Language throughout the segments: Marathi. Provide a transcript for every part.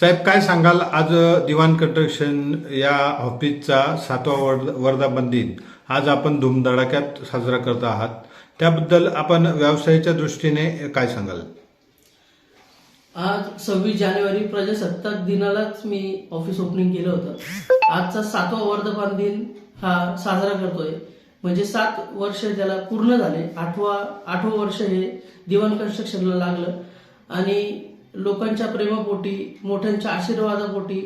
साहेब काय सांगाल आज दिवाण कन्स्ट्रक्शन या ऑफिसचा सातवा वर्ध वर्धापन दिन आज आपण धूमधडाक्यात साजरा करत आहात. त्याबद्दल आपण व्यवसायाच्या दृष्टीने काय सांगाल? आज सव्वीस जानेवारी प्रजासत्ताक दिनालाच मी ऑफिस ओपनिंग केलं होतं. आजचा सातवा वर्धापन दिन हा साजरा करतोय. म्हणजे सात वर्ष त्याला पूर्ण झाले. आठवा आठवं वर्ष हे दिवाण कन्स्ट्रक्शनला लागलं. आणि लोकांच्या प्रेमापोटी मोठ्यांच्या आशीर्वादापोटी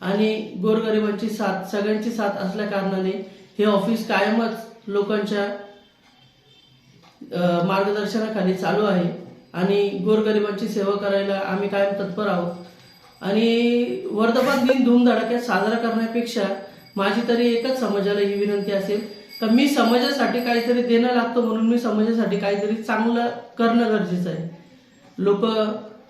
आणि गोरगरिबांची साथ सगळ्यांची साथ असल्या कारणाने हे ऑफिस कायमच लोकांच्या मार्गदर्शनाखाली चालू आहे आणि गोरगरिबांची सेवा करायला आम्ही कायम तत्पर आहोत. आणि वर्धमान दिन धूमधडाक्यात साजरा करण्यापेक्षा माझी तरी एकच समाजाला ही विनंती असेल तर मी समाजासाठी काहीतरी देणं लागतो म्हणून मी समाजासाठी काहीतरी चांगलं करणं गरजेचं आहे. लोक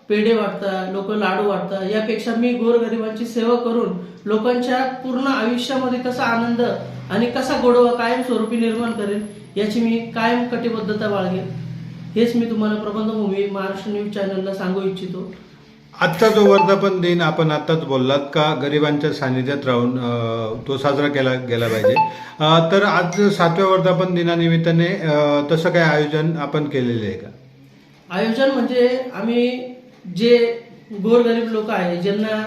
पेढे वाटतात लोक लाडू वाटतात यापेक्षा मी गोरगरिबांची सेवा करून लोकांच्या पूर्ण आयुष्यामध्ये कसा आनंद आणि कसा गोडवा कायमस्वरूपी निर्माण करेन याची मी कायम कटिबद्धता बाळगेन. हेच मी तुम्हाला प्रबंधभूमी महाराष्ट्र न्यूज चॅनलला सांगू इच्छितो. आजचा जो वर्धापन दिन आपण आत्ताच बोललात का गरिबांच्या सानिध्यात राहून तो साजरा केला गेला पाहिजे. तर आज सातव्या वर्धापन दिनानिमित्ताने तसं काय आयोजन आपण केलेले आहे का? आयोजन म्हणजे आम्ही जे गोरगरीब लोक आहे ज्यांना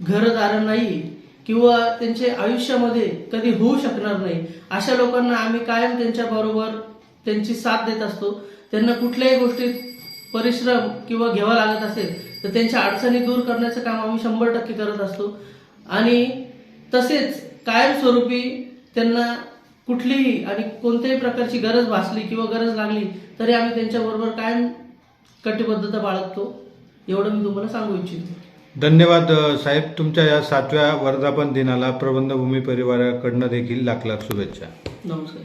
घरदार नाही किंवा त्यांचे आयुष्यामध्ये कधी होऊ शकणार नाही अशा लोकांना आम्ही कायम त्यांच्या बरोबर त्यांची साथ देत असतो. त्यांना कुठल्याही गोष्टीत परिश्रम किंवा घ्यावा लागत असेल तर त्यांच्या अडचणी दूर करण्याचं काम आम्ही शंभर टक्के करत असतो. आणि तसेच कायमस्वरूपी त्यांना कुठलीही आणि कोणत्याही प्रकारची गरज भासली किंवा गरज लागली तरी आम्ही त्यांच्याबरोबर कायम कटिबद्धता बाळगतो. एवढं मी तुम्हाला सांगू इच्छितो. धन्यवाद साहेब. तुमच्या या सातव्या वर्धापन दिनाला प्रबंधभूमी परिवाराकडनं देखील लाख लाख शुभेच्छा. नमस्कार.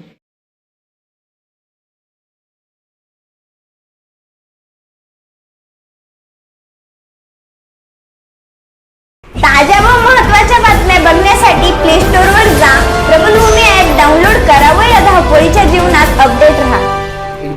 ताज्या व महत्त्वाच्या बातम्या बघण्यासाठी प्ले स्टोर स्टोअरवर जा. प्रबलभूमी ऍप डाउनलोड करा व या धावपळीच्या जीवनात अपडेट राहा.